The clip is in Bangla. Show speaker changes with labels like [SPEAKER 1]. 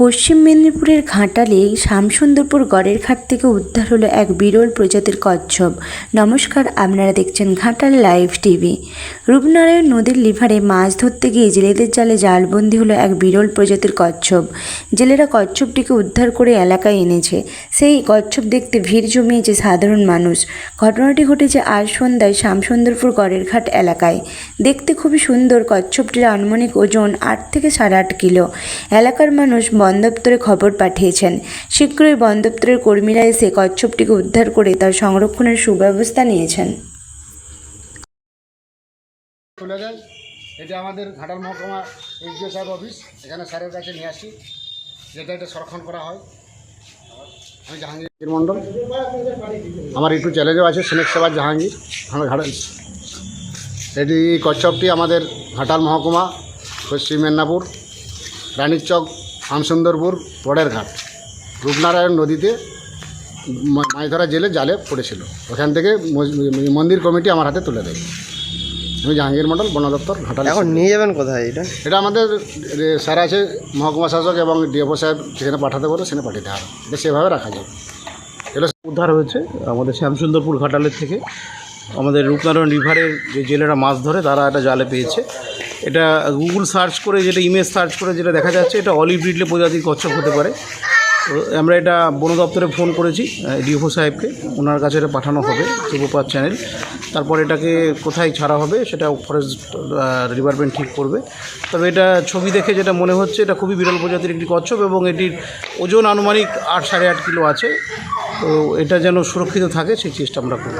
[SPEAKER 1] পশ্চিম মেদিনীপুরের ঘাটালে শ্যামসুন্দরপুর গড়ের ঘাট থেকে উদ্ধার হলো এক বিরল প্রজাতির কচ্ছপ। নমস্কার, আপনারা দেখছেন ঘাটাল লাইভ টিভি। রূপনারায়ণ নদীর লিভারে মাছ ধরতে গিয়ে জেলেদের জালে জালবন্দি হলো এক বিরল প্রজাতির কচ্ছপ। জেলেরা কচ্ছপটিকে উদ্ধার করে এলাকায় এনেছে। সেই কচ্ছপ দেখতে ভিড় জমিয়েছে সাধারণ মানুষ। ঘটনাটি ঘটেছে আজ সন্ধ্যায় শ্যামসুন্দরপুর গড়ের ঘাট এলাকায়। দেখতে খুবই সুন্দর, কচ্ছপটির আনুমানিক ওজন আট থেকে সাড়ে আট কিলো। এলাকার মানুষ বন দপ্তরে খবর পাঠিয়েছেন। শীঘ্রই বন দপ্তরের কর্মীরা এসে কচ্ছপটিকে উদ্ধার করে তার সংরক্ষণের সুব্যবস্থা নিয়েছেন।
[SPEAKER 2] চলে এটা আমাদের ঘাটাল মহকুমা এসডিও সাহেব অফিস। এখানে স্যারের কাছে নিয়ে আসি। যেটা এটা সংরক্ষণ করা হয়। আমি জাহাঙ্গীর মণ্ডল। আমার একটু চ্যালেঞ্জও আছে, সিনেক সেবার জাহাঙ্গীর। আমরা ঘাটাল এটি কচ্ছপটি আমাদের ঘাটাল মহকুমা, পশ্চিম মেদিনীপুর রানীচক আমসুন্দরপুর পড়ের ঘাট। রূপনারায়ণ নদীতে মাছ ধরা জেলে জালে পড়েছিল। ওখান থেকে মন্দির কমিটি আমার হাতে তুলে দেয়। আমি জাহাঙ্গীর মন্ডল বন দপ্তর ঘাটাল
[SPEAKER 3] এখন নিয়ে যাবেন কোথায় এটা?
[SPEAKER 2] এটা আমাদের স্যার আছে মহকুমা শাসক এবং ডিএফও সাহেব যেখানে পাঠাতে বলে সেখানে পাঠিয়ে দেওয়া হবে। এটা সেভাবে রাখা যাবে এগুলো
[SPEAKER 4] উদ্ধার হয়েছে আমাদের শ্যামসুন্দরপুর ঘাটালের থেকে। আমাদের রূপনারায়ণ রিভারের যে জেলেরা মাছ ধরে তারা একটা জালে পেয়েছে। এটা গুগল সার্চ করে যেটা ইমেজ সার্চ করে যেটা দেখা যাচ্ছে, এটা অলিভ রিডলে প্রজাতির কচ্ছপ হতে পারে। তো আমরা এটা বন দপ্তরে ফোন করেছি ডিওফো সাহেবকে। ওনার কাছে এটা পাঠানো হবে যুবপাত চ্যানেল তারপর এটাকে কোথায় ছাড়া হবে, সেটা ফরেস্ট ডিপার্টমেন্ট ঠিক করবে। তবে এটা ছবি দেখে যেটা মনে হচ্ছে, এটা খুবই বিরল প্রজাতির একটি কচ্ছপ এবং এটির ওজন আনুমানিক আট সাড়ে আট কিলো আছে। তো এটা যেন সুরক্ষিত থাকে, সেই চেষ্টা আমরা করব।